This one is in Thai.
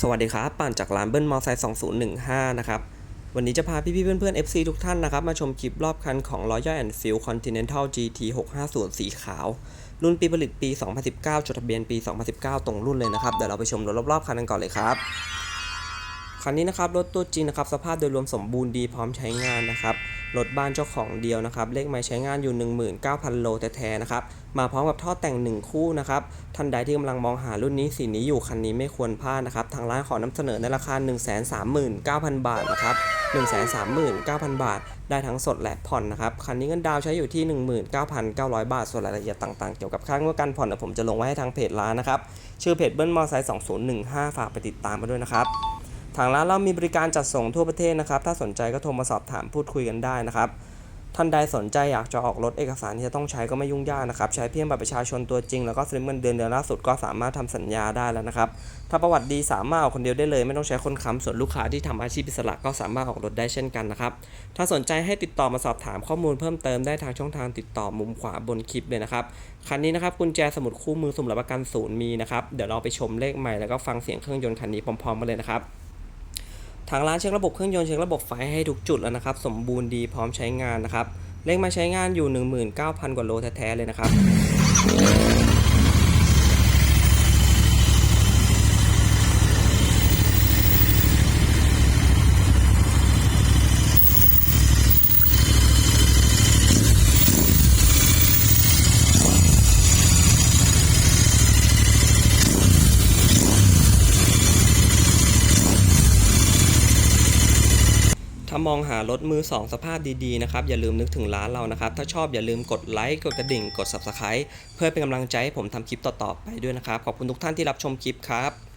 สวัสดีครับป่านจากร้านเบิ้ลมอไซค์2015 นะครับ วันนี้จะพาพี่ๆเพื่อนๆ FC ทุกท่านนะครับ มาชมคลิปรอบคันของ Royal Enfield Continental GT 650 สีขาว รุ่นปีผลิตปี 2019 จดทะเบียนปี 2019 ตรงรุ่นเลยนะครับ เดี๋ยวเราไปชมรถรอบๆคันกันก่อนเลยครับ คันนี้นะครับรถตัวจริงนะครับสภาพโดยรวมสมบูรณ์ดีพร้อมใช้งานนะครับรถบ้านเจ้าของเดียวนะครับ เลขไม้ใช้งานอยู่ 19,000 โลแท้ๆนะครับ มาพร้อมกับท่อแต่ง 1 คู่นะครับ ท่านใดที่กำลังมองหารุ่นนี้สีนี้อยู่คันนี้ไม่ควรพลาดนะครับ ทางร้านขอนำเสนอในราคา 139,000 บาทนะครับ 139,000 บาท ได้ทั้งสดและผ่อนนะครับ คันนี้เงินดาวใช้อยู่ที่ 19,900 บาท ส่วนรายละเอียดต่างๆ เกี่ยวกับค่างวดการผ่อนเดี๋ยวผมจะลงไว้ให้ทางเพจร้านนะครับ ชื่อเพจเบิ้ลมอไซค์2015 ฝากไปติดตามมาด้วยนะครับ ทางร้านเรามีบริการจัดส่งทั่วประเทศนะครับ ถ้าสนใจก็โทรมาสอบถามพูดคุยกันได้นะครับ ท่านใดสนใจอยากจะออกรถเอกสารที่จะต้องใช้ก็ไม่ยุ่งยากนะครับ ใช้เพียงบัตรประชาชนตัวจริง แล้วก็สลิปเงินเดือนเดือนล่าสุดก็สามารถทำสัญญาได้แล้วนะครับ ถ้าประวัติดีสามารถออกคนเดียวได้เลย ไม่ต้องใช้คนค้ำส่วนลูกค้าที่ทำอาชีพอิสระก็สามารถออกรถได้เช่นกันนะครับ ถ้าสนใจให้ติดต่อมาสอบถามข้อมูลเพิ่มเติมได้ทางช่องทางติดต่อมุมขวาบนคลิปเลยนะครับคันนี้นะครับกุญแจสมุดคู่มือสมุดรับประกันศูนย์มีนะครับเดี๋ยวเราไปชมเลขใหม่แล้วก็ฟังเสียงเครื่องยนต์คันนี้พร้อมๆกันเลยนะครับ ทางร้านเช็คระบบเครื่องยนต์เช็คระบบไฟให้ทุกจุดแล้วนะครับ สมบูรณ์ดีพร้อมใช้งานนะครับเลขมาใช้งานอยู่ 19,000 กว่าโลแท้ๆเลยนะครับ ถ้ามองหารถมือ 2 สภาพดีๆนะครับอย่าลืมนึกถึงร้านเรานะครับ ถ้าชอบอย่าลืมกดไลค์กดกระดิ่งกด Subscribe เพื่อเป็นกำลังใจให้ผมทำคลิปต่อๆไปด้วยนะครับ ขอบคุณทุกท่านที่รับชมคลิปครับ